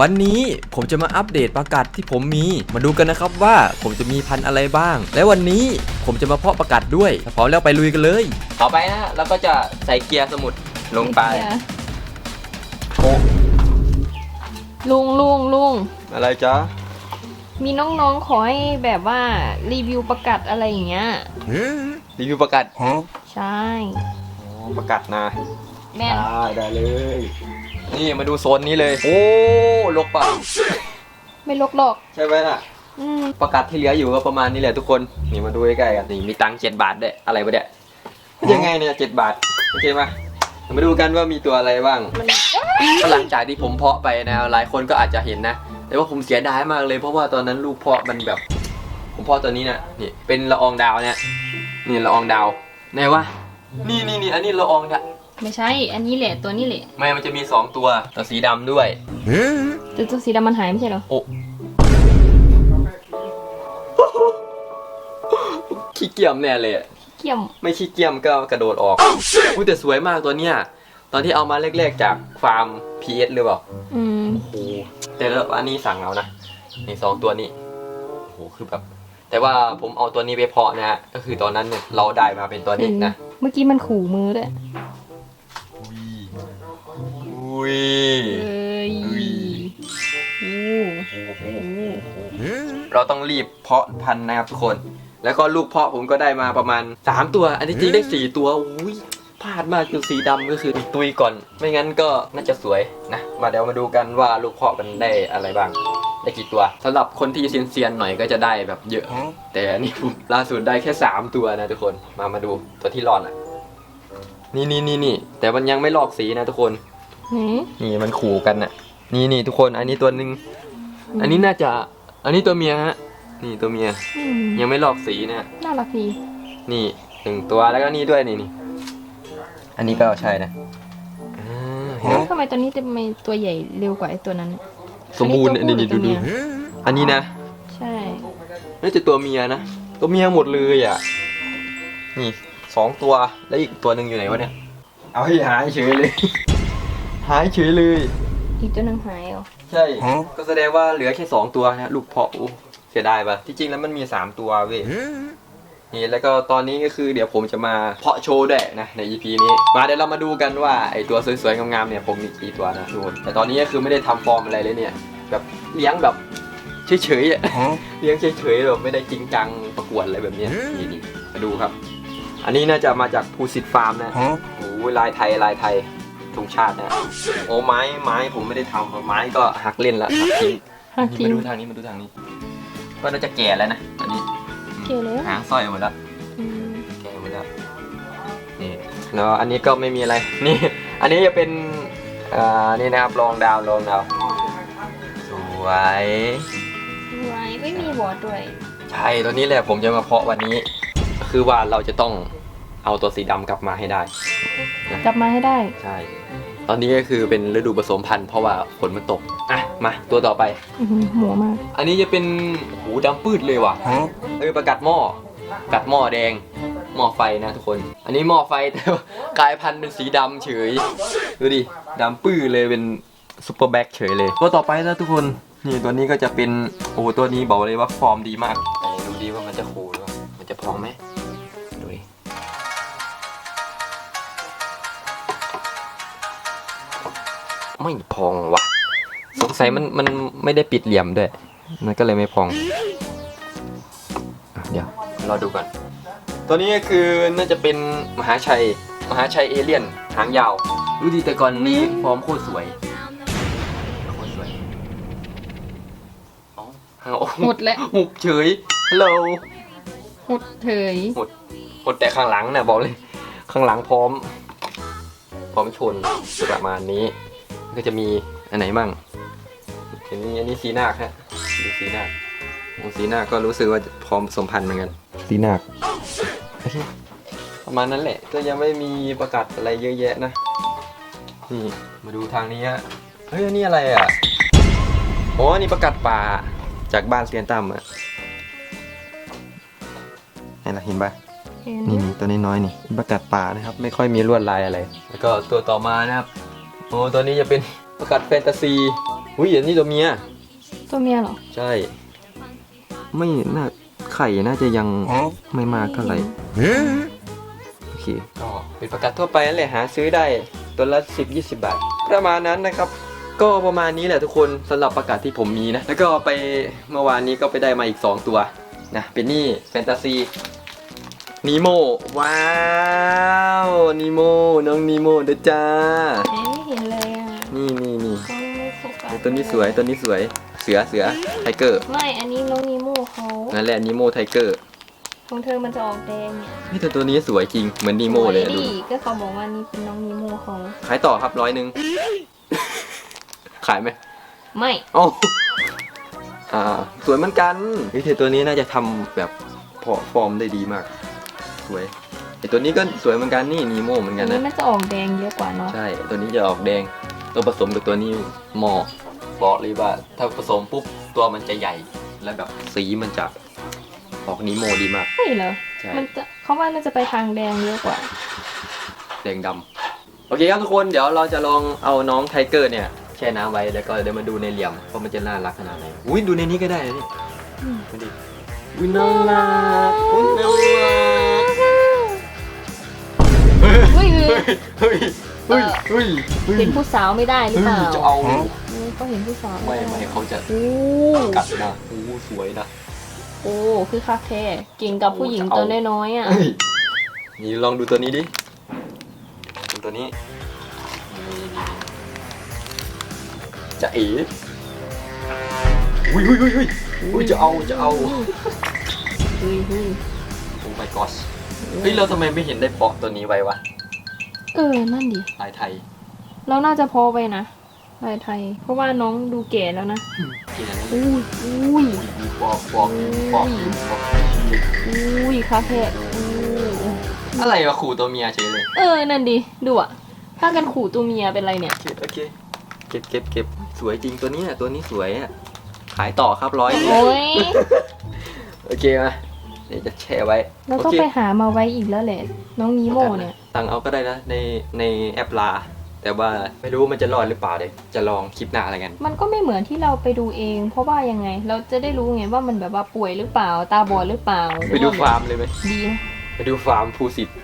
วันนี้ผมจะมาอัปเดตประกาศที่ผมมี มาดูกันนะครับว่าผมจะมีพันธุ์อะไรบ้าง และวันนี้ผมจะมาเพาะประกาศด้วยถ้าพร้อมแล้วไปลุยกันเลย ต่อไปนะเราก็จะใส่เกียร์สมุดลงไปเดี๋ยวลุงลุงลุงอะไรจ๊ะ มีน้องๆขอให้แบบว่ารีวิวประกาศอะไรอย่างเงี้ยรีวิวประกาศใช่ประกาศนะแม่นได้ได้เลย นี่มาดูโซนนี้เลย โอ้ลกปะไม่ลกหรอก ใช่ไหมล่ะ อืมประกาศที่เหลืออยู่ก็ประมาณนี้แหละทุกคน นี่มาดูใกล้ๆกัน นี่มีตังค์เจ็ดบาทด้วย อะไรวะเนี่ยยังไงเนี่ยเจ็ดบาท โอเคมามาดูกันว่ามีตัวอะไรบ้างมันก็หลังจากที่ผมเพาะไปนะ หลายคนก็อาจจะเห็นนะ แต่ว่าผมเสียดายมากเลย เพราะว่าตอนนั้นลูกเพาะมันแบบ ผมเพาะตัวนี้นะนี่ เป็นละอองดาวเนี่ย นี่ละอองดาว ไหนวะ นี่นี่นี่อันนี้ละอองดาว ไม่ใช่ อันนี้แหละตัวนี้แหละไม่มันจะมีสองตัวตัวสีดำด้วยแต่ตัวสีดำมันหายไม่ใช่เหรอ โอ้ขี้เกียจแน่เลยอะเกี่ยมไม่ขี้เกียจก็กระโดดออกอุ้ยแต่สวยมากตัวเนี้ยตอนที่เอามาแรกๆจากฟาร์ม PS หรือเปล่าอืมโอ้โหแต่แล้วอันนี้สั่งเอานะนี่สองตัวนี้โอ้โหคือแบบ แต่ว่าผมเอาตัวนี้ไปเพาะนะฮะก็คือตอนนั้นเนี่ยเราได้มาเป็นตัวนี้นะ เมื่อกี้มันขู่มือด้วย อุ้ยเอ้ยอุ้ยโอ้เราต้องรีบเพาะพันธุ์นะครับทุกคน แล้วก็ลูกเพาะผมก็ได้มาประมาณ 3 ตัว อันนี้จริงได้ 4 ตัวอุ้ยพลาดมากคือสีดำก็คือตุยก่อน ไม่งั้นก็น่าจะสวยนะ มาเดี๋ยวมาดูกันว่าลูกเพาะมันได้อะไรบ้าง ได้กี่ตัวสำหรับคนที่เซียนๆหน่อยก็จะได้แบบเยอะ แต่อันนี่ผมล่าสุดได้แค่ 3 ตัวนะทุกคน มามาดูตัวที่รอดอะ นี่นี่นี่นี่แต่มันยังไม่ลอกสีนะทุกคน ไหนนี่มันขู่กันน่ะ นี่นี่ทุกคนอันนี้ตัวหนึ่งอันนี้น่าจะ อันนี้ตัวเมียฮะ นี่ตัวเมีย อืมยังไม่ลอกสีนะน่ารักดีนี่หนึ่งตัวแล้วก็นี่ด้วยนี่นี่อันนี้ก็ใช่นะอ่าเห็นไหมทำไมตัวนี้จะไม่ตัวใหญ่เร็วกว่าไอ้ตัวนั้นสมบูรณ์อันี่นนี้นี่ตัดูวผู้ดูหรือตัวเมียอันนี้นะใช่ น่าจะตัวเมียนะ ตัวเมียหมดเลยอะ นี่สองตัวแล้วอีกตัวหนึ่งอยู่ไหนวะเนี่ย เอาให้หายเฉยเลย หายเฉยเลย อีกตัวหนึงหายเหรอใช่ ก็แสดงว่าเหลือแค่สองตัวนะลูกเพาะอู้เสียดายปะที่จริงแล้วมันมีสามตัวเว้ยนี่แล้วก็ตอนนี้ก็คือเดี๋ยวผมจะมาเพาะโชว์ด้วยนะใน EP นี้มาเดี๋ยวเรามาดูกันว่าไอตัวสวยๆงามๆเนี่ยผมมีกี่ตัวนะทุกคนแต่ตอนนี้ก็คือไม่ได้ทำฟอร์มอะไรเลยเนี่ย แบบเลี้ยงแบบเฉยๆอะเลี้ยงเฉยๆแบบไม่ได้จริงจังประกวดอะไรแบบเนี้ยนี่นี่มาดูครับ อันนี้น่าจะมาจากภูสิทธิ์ฟาร์มนะโอ้ยลายไทยลายไทย ธงชาตินะโอ้ไม้ไม้ผมไม่ได้ทำไม้ก็หักเล่นละหักทิ้งหักนี่ทิ้งมาดูทางนี้มาดูทางนี้ก็น่าจะแก่แล้วนะอันนี้เกลียวแล้วหางสร้อยหมดแล้วอืมแก่หมดแล้วนี่แล้วอันนี้ก็ไม่มีอะไรนี่ อันนี้จะเป็นอ่านี่นะครับรองดาวรองดาวสวยไว้ไม่มีหัวด้วยใช่ตัวนี้แหละผมจะมาเพาะวันนี้ คือว่าเราจะต้องเอาตัวสีดำกลับมาให้ได้ กลับมาให้ได้ ใช่ ตอนนี้ก็คือเป็นฤดูผสมพันธุ์เพราะว่าฝนมันตก อะ มาตัวต่อไป อื้อหือหัวมาก อันนี้จะเป็นหูดำปืดเลยว่ะ เออประกัดหม้อกัดหม้อแดง หม้อไฟนะทุกคน อันนี้หม้อไฟแต่ว่ากลายพันธุ์เป็นสีดำเฉย ดูดิดำปื้อเลยเป็นซุปเปอร์แบ็คเฉยเลย ตัวต่อไปนะทุกคน นี่ตัวนี้ก็จะเป็น โอ้ตัวนี้บอกเลยว่าฟอร์มดีมากแต่ดูดีว่ามันจะคูหรือเปล่ามันจะพองไหม ไม่พองว่ะสงสัยมันมันไม่ได้ปิดเหลี่ยมด้วย มันก็เลยไม่พองอะเดี๋ยวรอดูก่อน ตัวนี้ก็คือน่าจะเป็นมหาชัย มหาชัยเอเลี่ยนหางยาวดูดีแต่ก่อนนี่ฟอร์มโคตรสวยโคตรสวยอ๋อเอาหมดแล้วหุบเฉยฮัลโหลหดเถยหมดแต่ข้างหลังนะบอกเลย ข้างหลังพร้อม พร้อมชนประมาณนี้ ก็จะมีอันไหนมั่งอันนี้อันนี้สีนาคฮะดูสีนาคโอ้สีนาคก็รู้สึกว่าจะพร้อมผสมพันธุ์เหมือนกัน สีนาคโอเคประมาณนั้นแหละ ก็ยังไม่มีประกาศอะไรเยอะแยะนะ นี่มาดูทางนี้ฮะ เฮ้ยอันนี่อะไรอะอ๋ออันนี่ประกาศป่าจากบ้านเซียนตั้มอะนี่ละเห็นปะเห็นนี่นี่ตัวนี้น้อยนี่ประกาศป่านะครับ ไม่ค่อยมีลวดลายอะไร แล้วก็ตัวต่อมานะครับ โอ้ตัวนี้จะเป็นประกาศแฟนตาซีอุ้ยอันนี้ตัวเมีย ตัวเมียเหรอ ใช่ ไม่น่าไข่น่าจะยังไม่มากเท่าไหร่โอเคก็เป็นประกาศทั่วไปนั่นแหละหาซื้อได้ตัวละ 10 20 บาท ประมาณนั้นนะครับ ก็ประมาณนี้แหละทุกคนสำหรับประกาศที่ผมมีนะ แล้วก็ไปเมื่อวานนี้ก็ไปได้มาอีก 2 ตัวนะเป็นนี่แฟนตาซี นีโมว้าวนีโมน้องนีโมเด้อจ้าเอ๊ะไม่เห็นเลยอะนี่นี่นี่เขาไม่โฟกัสตัวนี้สวยตัวนี้สวยเสือเสือไทเกอร์ไม่ อันนี้น้องนีโม่เขานั่นแหละนีโมไทเกอร์ของเธอมันจะออกแดงเนี่ยนี่แต่ตัวนี้สวยจริงเหมือนนีโมเลยสวอะดูดิก็เขาบอกว่านี่เป็นน้องนีโม่เขาขายต่อครับร้อยหนึ่งขายไหมไม่อ๋ออ่าสวยเหมือนกันวิธีตัวนี้น่าจะทำแบบพอฟอร์มได้ดีมาก สวยไอตัวนี้ก็สวยเหมือนกันนี่นีโมเหมือนอักันนนี้นะมันจะออกแดงเยอะกว่าเนาะ ใช่ตัวนี้จะออกแดงตัวผสมกับตัวนี้เหมาะบอกเลยว่า ถ้าผสมปุ๊บตัวมันจะใหญ่แล้วแบบสีมันจะออกนีโมดีมาก ใช่เหรอ ใช่ มันจะเขาว่ามันจะไปทางแดงเยอะกว่า แดงดำโอเคครับทุกคนเดี๋ยวเราจะลองเอาน้องไทเกอร์เนี่ยแช่น้ำไว้แล้วก็เดี๋ยวมาดูในเหลี่ยมว่ามันจะน่ารักขนาดไหนอุ้ยดูในนี้ก็ได้นะนี่อืมดูดิอุ้ยน่ารักอุ้ยน่ารั เฮ้ยเฮ้ยเฮ้ยเฮ้ยเฮ้ยเห็นผู้สาวไม่ได้หรือเปล่าจะเอาเออเขาเห็นผู้สาวไม่ด้ไม่เขาจะโอ้กัดนะโอ้สวยนะโอ้คือคาแท้เก่งกับผู้หญิงตัวน้อยๆอะเฮ้ยนี่ลองดูตัวนี้ดิดูตัวนี้นี่นี่จะเอ๋อุ้ยอุ้ยอุ้ยอุ้ยอุ้ยจะเอาจะเอาเฮ้ยเฮ้ยโอ้ my gosh เฮ้ยเราทำไมไม่เห็นได้เพาะตัวนี้ไว้วะ เออ นั่นดิ ลายไทยเราน่าจะพอไปนะลายไทย เพราะว่าน้องดูแก่แล้วนะกินอันนี้อุ้ยอุ้ยมีปอกปอกปอกปอกอุ้ยคาแท้อู้อะไรวะขู่ตัวเมียเฉยเลย เออ นั่นดิ ดูอะถ้ากันขู่ตัวเมียเป็นไรเนี่ย โอเคเก็บเก็บเก็บสวยจริงตัวนี้น่ะตัวนี้สวยอะ ขายต่อครับร้อยโอ้ยโอเคมาเดี๋ยวจะแชร์ไว้ เราต้องโคไปหามาไว้อีกแล้วแหละ น้องนีโมเนี่ย สั่งเอาก็ได้นะในในแอปลา แต่ว่าไม่รู้มันจะรอดหรือเปล่าเดี๋ยวจะลองคลิปหน้าอะไรกัน มันก็ไม่เหมือนที่เราไปดูเอง เพราะว่ายังไง เราจะได้รู้ไงว่ามันแบบว่าป่วยหรือเปล่า ตาบอดหรือเปล่าไปดูฟาร์มเลยไหมดีนะไปดูฟาร์มภูสิทธิ์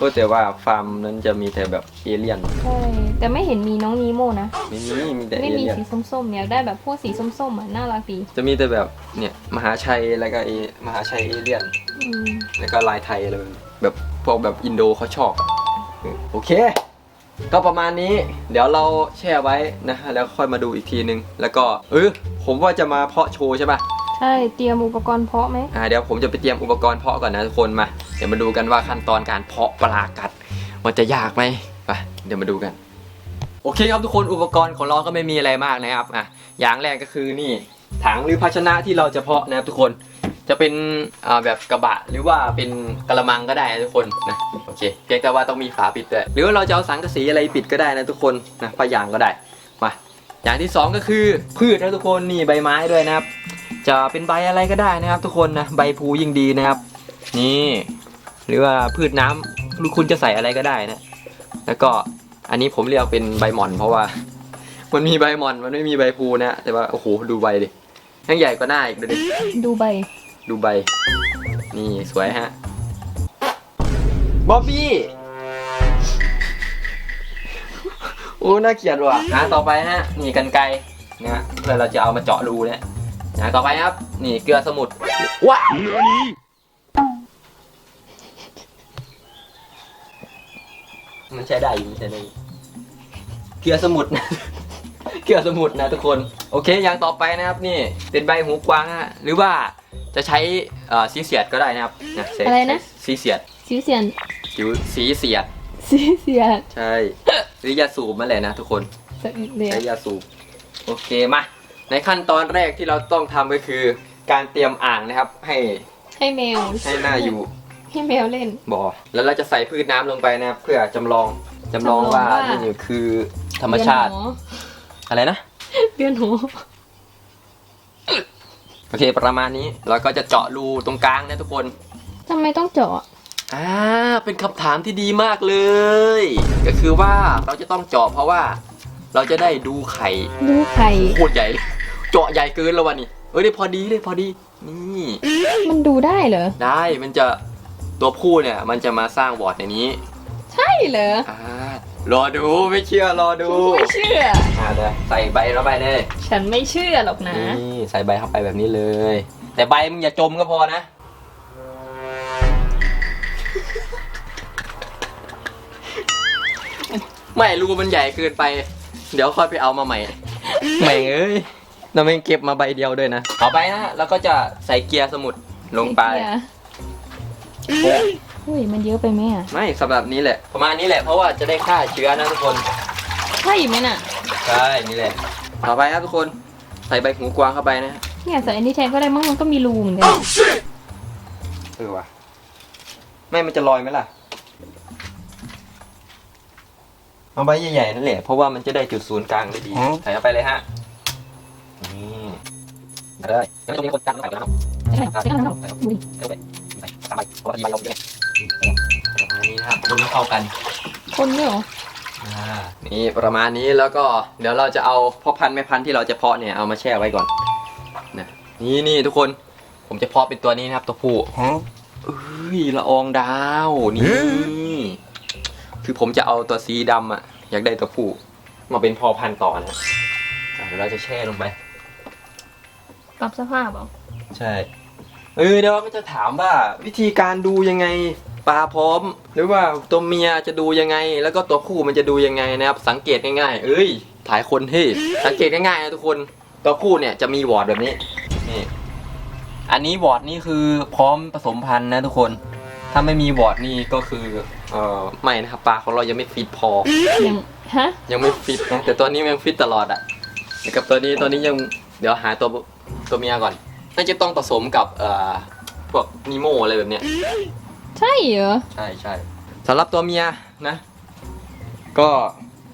ก็แต่ว่าฟาร์มนั้นจะมีแต่แบบเอเลี่ยนใช่แต่ไม่เห็นมีน้องนีโมนะไม่มีมีแต่เอไม่มีเลี่ยนสีส้มๆเนี่ยได้แบบพวกสีส้มๆอะน่ารักดีจะมีแต่แบบเนี่ยมหาชัยแล้วก็เอมหาชัยเอเลี่ยนอืมแล้วก็ลายไทยอะไร แบบแบบพวกแบบอินโดเขาชอบอะเออโอเค ก็ประมาณนี้ เดี๋ยวเราแช่ไว้นะแล้วค่อยมาดูอีกทีนึง แล้วก็เออผมว่าจะมาเพาะโชว์ใช่ปะใช่เตรียมอุปกรณ์เพาะไหมอ่าเดี๋ยวผมจะไปเตรียมอุปกรณ์เพาะก่อนนะทุกคนมาเดี๋ยวมาดูกันว่าขั้นตอนการเพาะปลากัดมันจะยากไหมไปเดี๋ยวมาดูกัน โอเคครับทุกคนอุปกรณ์ของเราก็ไม่มีอะไรมากนะครับอะอย่างแรกก็คือนี่ถังหรือภาชนะที่เราจะเพาะนะครับทุกคน จะเป็นแบบกระบะหรือว่าเป็นกระมังก็ได้นะทุกคนนะโอเคเพียงแต่ว่าต้องมีฝาปิดด้วยหรือว่าเราจะเอาสังกะสีอะไรปิดก็ได้นะทุกคนนะผ้ายางก็ได้มาอย่างที่สองก็คือพืชนะทุกคนนี่ใบไม้ด้วยนะครับ จะเป็นใบอะไรก็ได้นะครับ ทุกคนนะใบพูยิ่งดีนะครับ นี่ หรือว่าพืชน้ำหรือคุณจะใส่อะไรก็ได้นะ แล้วก็อันนี้ผมเรียกเป็นใบหม่อน เพราะว่า มันมีใบหม่อนมันไม่มีใบพูนะแต่ว่าโอ้โหดูใบดิยังใหญ่กว่าหน้าอีกดูดิดูใบ ดูใบ นี่สวยฮะบ๊อบบี้โอ้น่าเกลียดว่ะอะต่อไปฮะนี่กันไกรนะเพื่อเราจะเอามาเจาะรูเนี่ยอย่างต่อไปครับ นี่เกลือสมุทรว้ามันใช้ได้อยู่มันใช้ได้อยู่เกลือสมุทรนะเกลือสมุทรนะทุกคน โอเคอย่างต่อไปนะครับนี่เป็นใบหูกวางฮะหรือว่า จะใช้เอ่อสีเสียดก็ได้นะครับนะใช้อะไรนะสีเสียดสีเสียนผิวสีเสียดสีเสียนใช่หรือยาสูบมาแหละนะทุกคนสะอึกเลยใช้ยาสูบโอเคมาในขั้นตอนแรกที่เราต้องทำก็คือ การเตรียมอ่างนะครับ ให้ให้แมวให้หน้าอยู่ให้แมวเล่นบ่อแล้วเราจะใส่พืชน้ำลงไปนะครับ เพื่อจำลองจำลองจำลองว่าว่านี่คือธรรมชาติ อะไรนะเดือนหัว โอเคประมาณนี้เราก็จะเจาะรูตรงกลางนะทุกคนทำไมต้องเจาะอ่าเป็นคำถามที่ดีมากเลย ก็คือว่าเราจะต้องเจาะเพราะว่า เราจะได้ดูไข่ดูไข่โคตรใหญ่เลยเจาะใหญ่เกินแล้ววันนี้เอ้ยได้พอดีได้พอดีนี่มันดูได้เหรอได้มันจะตัวผู้เนี่ย มันจะมาสร้างวอร์ดในนี้ ใช่เหรออ่า รอดูไม่เชื่อรอดูไม่เชื่อ อ่าเดี๋ยวใส่ใบเข้าไปเลยฉันไม่เชื่อหรอกนะ นี่ใส่ใบเข้าไปแบบนี้เลย แต่ใบมึงอย่าจมก็พอนะ ไม่รูมันใหญ่เกินไป เดี๋ยวค่อยไปเอามาใหม่แม่งเอ้ยเราไม่เก็บมาใบเดียวด้วยนะต่อไปนะแล้วก็จะใส่เกียร์สมุดลงไปเฮ้ยเฮ้ยมันเยอะไปไหมอะไม่สำหรับนี้แหละ ประมาณนี้แหละเพราะว่าจะได้ฆ่าเชื้อนะทุกคนใช่ไหมน่ะใช่นี่แหละ ต่อไปครับทุกคนใส่ใบหูกวางเข้าไปนะเนี่ยใส่อันนี้แทนก็ได้มั้งมันก็มีรูเหมือนกันเออว่ะไม่มันจะลอยไหมล่ะเอาใบใหญ่ๆนั่นแหละเพราะว่ามันจะได้จุดศูนย์กลางได้ดีใส่เข้าไปเลยฮะนี่ได้แล้วตรงนี้คนกลางต้องใส่แล้วใช่ใช่ใช่เข้าไปใส่สามใบเพราะว่าใบเราเยอะ ประมาณนี้นะครับคนให้เข้ากันคนเนี่ยเหรออ่านี่ประมาณนี้แล้วก็เดี๋ยวเราจะเอาพ่อพันธุ์แม่พันธุ์ที่เราจะเพาะเนี่ยเอามาแช่ไว้ก่อนนะนี่นี่ทุกคนผมจะเพาะเป็นตัวนี้นะครับตัวผู้เอ้ยละอองดาวนี่คือผมจะเอาตัวสีดำอะอยากได้ตัวผู้มาเป็นพ่อพันธุ์ต่อนะอะเดี๋ยวเราจะแช่ลงไปปรับสภาพเหรอใช่ เออเดี๋ยวเราก็จะถามว่าวิธีการดูยังไง ปลาพร้อม หรือว่าตัวเมียจะดูยังไง แล้วก็ตัวคู่มันจะดูยังไงนะครับ สังเกตง่ายๆ เอ้ย ถ่ายคนเฮ้ยสังเกตง่ายๆนะทุกคนตัวคู่เนี่ยจะมีวอร์ดแบบนี้นี่อันนี้วอร์ดนี่คือพร้อมผสมพันธุ์นะทุกคน ถ้าไม่มีวอร์ดนี่ก็คือเออไม่นะครับปลาของเรายังไม่ฟิตพอ ยังฮะยังไม่ฟิตนะแต่ตัวนี้มันยังฟิตตลอดอะแต่กับตัวนี้ตัวนี้ยังเดี๋ยวหาตัวตัวเมียก่อนน่าจะต้องผสมกับเอ่อพวกนิโมอะไรแบบเนี้ย ใช่เหรอ ใช่ใช่สำหรับตัวเมียนะ ก็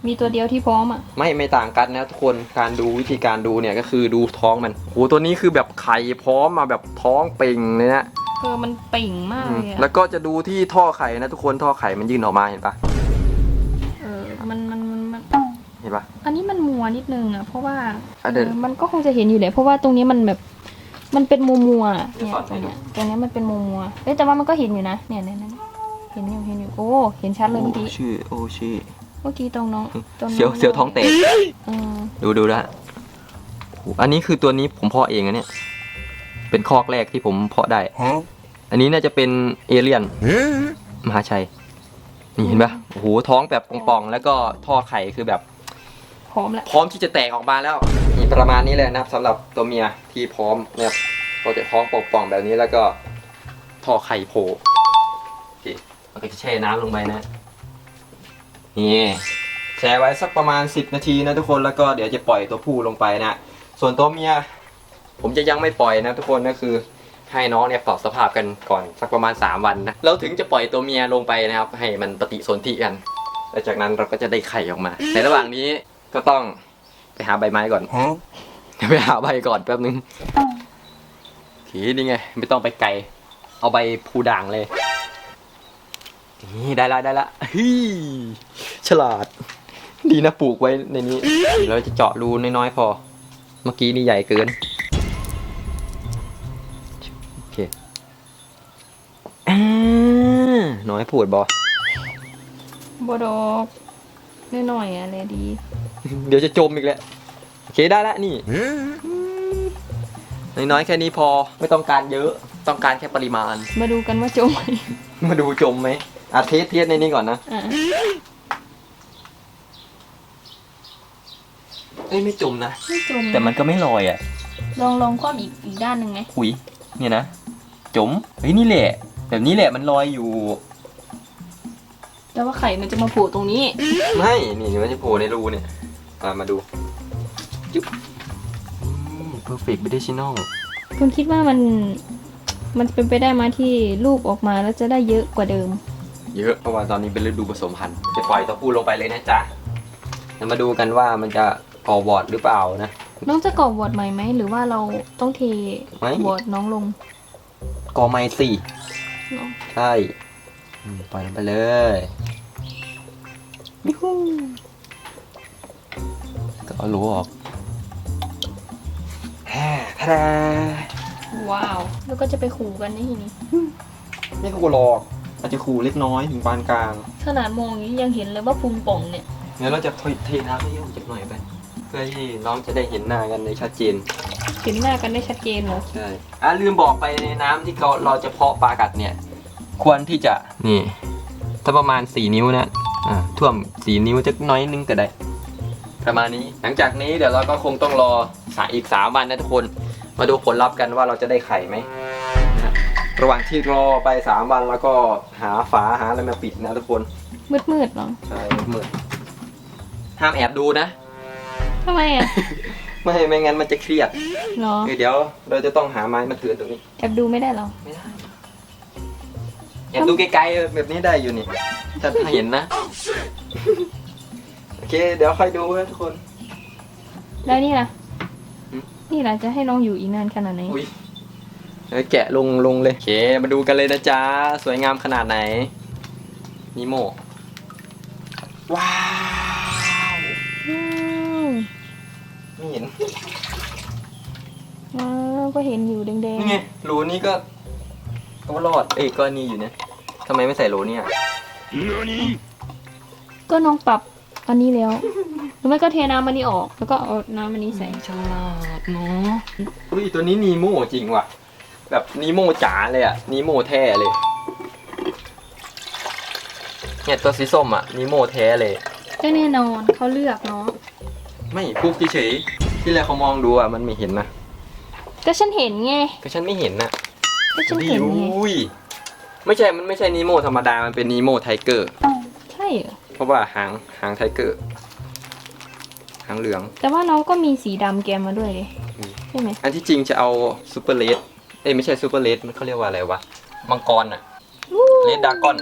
มีตัวเดียวที่พร้อมอะ ไม่ไม่ต่างกันนะทุกคนการดูวิธีการดูเนี่ยก็คือดูท้องมันโหตัวนี้คือแบบไข่พร้อมมาแบบท้องเป่งเลยนะเออมันเป่งมากอืมเลยแล้อะวก็จะดูที่ท่อไข่นะทุกคนท่อไข่มันยื่นออกมาเห็นปะเออมันมันมัน เห็นปะ อันนี้มันมัวนิดนึงอะ เพราะว่าอะเดี๋ยว เออมันก็คงจะเห็นอยู่แหละเพราะว่าตรงนี้มันแบบ มันเป็นมัวมัวๆอะเนี่ยตรงเนี้ยตรงเนี้ยมันเป็นมัวมัวๆเอ้ยแต่ว่ามันก็เห็นอยู่นะ เนี่ยเนี่ยเนี่ยเห็นอยู่เห็นอยู่ โอ้ เห็นชัดเลยเมื่อกี้ ชื่อโอ้ชื่อเมื่อกี้ตรงน้องตรงน้องเสียวเสียวท้องเตะเออดูดูนะโอ้โหอันนี้คือตัวนี้ผมเพาะเองนะเนี่ย เป็นคอกแรกที่ผมเพาะได้ อันนี้น่าจะเป็นเอเลี่ยนมหาชัย นี่เห็นปะโอ้โหท้องแบบป่องๆ แล้วก็ท่อไข่คือแบบ พร้อมแล้ว พร้อมที่จะแตกออกมาแล้วนี่ ประมาณนี้เลยนะครับสำหรับตัวเมียที่พร้อมนะครับก็จะท้องปกป่องแบบนี้แล้วก็ท่อไข่โผล่โอเคเราก็จะแช่น้ำลงไปนะนี่แช่ไว้สักประมาณ 10 นาทีนะทุกคนแล้วก็เดี๋ยวจะปล่อยตัวผู้ลงไปนะส่วนตัวเมีย ผมจะยังไม่ปล่อยนะทุกคนก็คือให้น้องเนี่ยปรับสภาพกันก่อนสักประมาณ 3 วันนะแล้วถึงจะปล่อยตัวเมียลงไปนะครับ ให้มันปฏิสนธิกัน แล้วจากนั้นเราก็จะได้ไข่ออกมา ในระหว่างนี้ก็ต้อง หาใบไม้ก่อนเดี๋ยวไปหาใบก่อนแป๊บนึงทีนี่ไง ไม่ต้องไปไกล เอาใบพูด่างเลย นี่ได้ละได้ละเฮ้ยฉลาด ดีนะปลูกไว้ในนี้เดี๋ยวเราจะเจาะรูน้อยๆพอ เมื่อกี้นี่ใหญ่เกิน โอเคอ่าน้อยพูดบอบดอกหน่อยๆอะไรดี เดี๋ยวจะจมอีกแล้วโอเคได้แล้วนี่น้อยๆแค่นี้พอไม่ต้องการเยอะต้องการแค่ปริมาณ มาดูกันว่าจมไหมมาดูจมไหมอะเทสเทสในนี้ก่อนนะอะเอ้ยไม่จมนะไม่จมแต่มันก็ไม่ลอยอะ ลองลองคว่ำอีกอีกด้านหนึ่งไหมหุยเนี่ยนะจมเฮ้ยนี่แหละ แบบนี้แหละมันลอยอยู่ แต่ว่าไข่มันจะมาโผล่ตรงนี้ ไม่ นี่มันจะโผล่ในรูเนี่ย มามาดูจุ๊บเพอร์เฟกต์ไม่ได้ชินอลคุณคิดว่ามันมันเป็นไปได้ไหมาที่ลูกออกมาแล้วจะได้เยอะกว่าเดิม เยอะเพราะว่าตอนนี้เป็นฤดูผสมพันธุ์จะปล่อยตัวผู้ลงไปเลยนะจ๊ะเดี๋ยวมาดูกันว่ามันจะก่อวอร์ดหรือเปล่านะ น้องจะกรอกวอร์ดใหม่ไหมหรือว่าเราต้องเทไม่ วอร์ดน้องลงก่อไม้สี่เนาะใช่อืมปล่อยลงไปเลย ยูฮู เอารู้ออกแฮ่แท้ว้าว แล้วก็จะไปขู่กันในทีนี้ ไม่ขู่หรอกอาจจะขู่เล็กน้อยถึงปานกลางขนาดมองอย่างนี้ยังเห็นเลยว่าพุงป่องเนี่ย งั้นเราจะเทน้ำให้เยอะจักหน่อยไป เพื่อที่น้องจะได้เห็นหน้ากันในชัดเจน เห็นหน้ากันได้ชัดเจนเหรอใช่อะลืมบอกไปในน้ำที่เราเราจะเพาะปลากัดเนี่ย ควรที่จะนี่ ถ้าประมาณ 4 นิ้วนะ อ่าท่วม 4 นิ้วจะน้อยนึงก็ได้ ประมาณนี้ หลังจากนี้เดี๋ยวเราก็คงต้องรอสายอีก 3 วันนะทุกคน มาดูผลลัพธ์กันว่าเราจะได้ไข่ไหมนะฮะระหว่างที่รอไป 3 วันแล้วก็หาฝาหาอะไรมาปิดนะทุกคน มืดมืดๆเหรอใช่มืดห้ามแอบดูนะ ทำไมอะ ไม่ไม่งั้นมันจะเครียดเหรอ เดี๋ยวเราจะต้องหาไม้มาเตือนตรงนี้ แอบดูไม่ได้เหรอ ไม่ได้แอบดูไกลๆแบบนี้ได้อยู่นี่ถ้าเห็นนะโอ เค เดี๋ยวค่อยดูนะทุกคน แล้วนี่ล่ะ หืม นี่ล่ะจะให้น้องอยู่อีกนานขนาดไหน อุ้ยเดี๋ยวแกะลงลงเลยโอเค มาดูกันเลยนะจ๊ะ สวยงามขนาดไหนนิโมว้าวอืมไม่เห็น ว้าวก็เห็นอยู่แดงนี่ไงรูนี้ก็ก็รอด เอ้ยก็นี่อยู่เนี่ยทำไมไม่ใส่รูเนี่ย ๆ ก็น้องปรับ อันนี้แล้วหรือไม่ก็เทน้ำมันนี้ออก แล้วก็เอาน้ำมันนี้ใส่ฉลาดเนาะอุ้ยตัวนี้นีโม่จริงว่ะ แบบนีโม่จ๋าเลยอะนีโม่แท้เลย เนี่ยตัวสีส้มอะนีโม่แท้เลย ก็แน่นอนเขาเลือกเนาะ ไม่พูดเฉยๆที่แรกเขามองดูอะมันไม่เห็นนะก็ฉันเห็นไง ก็ฉันไม่เห็นนะก็ฉันเห็นไง อุ้ย ไม่ใช่ มันไม่ใช่นีโม่ธรรมดา มันเป็นนีโม่ไทเกอร์ใช่เห รอเพราะว่าหางหางไทเกอร์ หางเหลือง แต่ว่าน้องก็มีสีดำแกมมาด้วยเลยอืมใช่ไหมอันที่จริงจะเอาซูเปอร์เลดเอ้ยไม่ใช่ซูเปอร์เลดมันเขาเรียกว่าอะไรวะมังกรอะเลดดากอน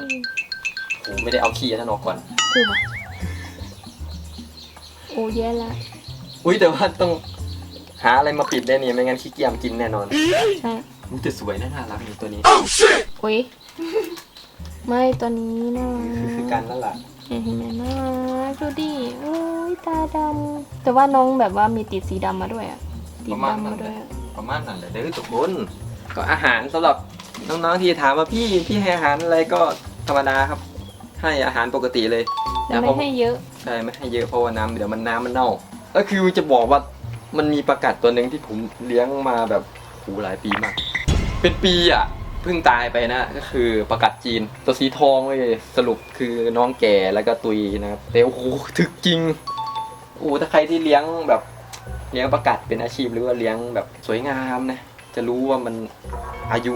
โอ้ไม่ได้เอาขี้ท่านออกก่อนคือปะโอ้แย่ละอุ้ยแต่ว่าต้องหาอะไรมาปิดได้เนี่ยไม่งั้นขี้เกียจกินแน่นอนใช่มันจะสวยนะน่ารักนี่ตัวนี้โอ้ยไม่ตัวนี้นะคือคือกันนั่นแหละ เห็นไหมน่ารักดูดิโอ้ยตาดำแต่ว่าน้องแบบว่ามีติดสีดำมาด้วยอะติดดำมาด้วยอะประมาณนั้นแหละเด้อทุกคนก็อาหารสำหรับน้องๆที่ถามว่าพี่พี่ให้อาหารอะไรก็ธรรมดาครับ ให้อาหารปกติเลยแต่ไม่ให้เยอะ ใช่ไม่ให้เยอะเพราะว่าน้ำเดี๋ยวมันน้ำมันเน่าก็คือจะบอกว่ามันมีประกัดตัวหนึ่งที่ผมเลี้ยงมาแบบโหหลายปีมาก เป็นปีอะ เพิ่งตายไปนะ ก็คือประกัดจีน ตัวสีทองเลยสรุปคือน้องแก่แล้วก็ตุยนะครับแต่โอ้โหถึกจริงโอ้ถ้าใครที่เลี้ยงแบบเลี้ยงประกัดเป็นอาชีพหรือว่าเลี้ยงแบบสวยงามนะ จะรู้ว่ามันอายุ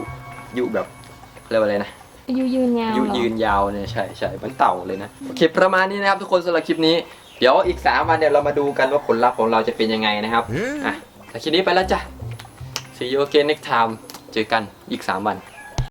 อายุแบบเรียกว่าอะไรนะอายุยืนยาวอายุเหรอยืนยาวเนี่ยใช่ใช่มันเต่าเลยนะโอเคประมาณนี้นะครับทุกคนสำหรับคลิปนี้เดี๋ยวอีก3วันเนี่ยเรามาดูกันว่าผลลัพธ์ของเราจะเป็นยังไงนะครับอะแต่คลิปนี้ไปแล้วจ้ะ see you again next time เจอกันอีก3วัน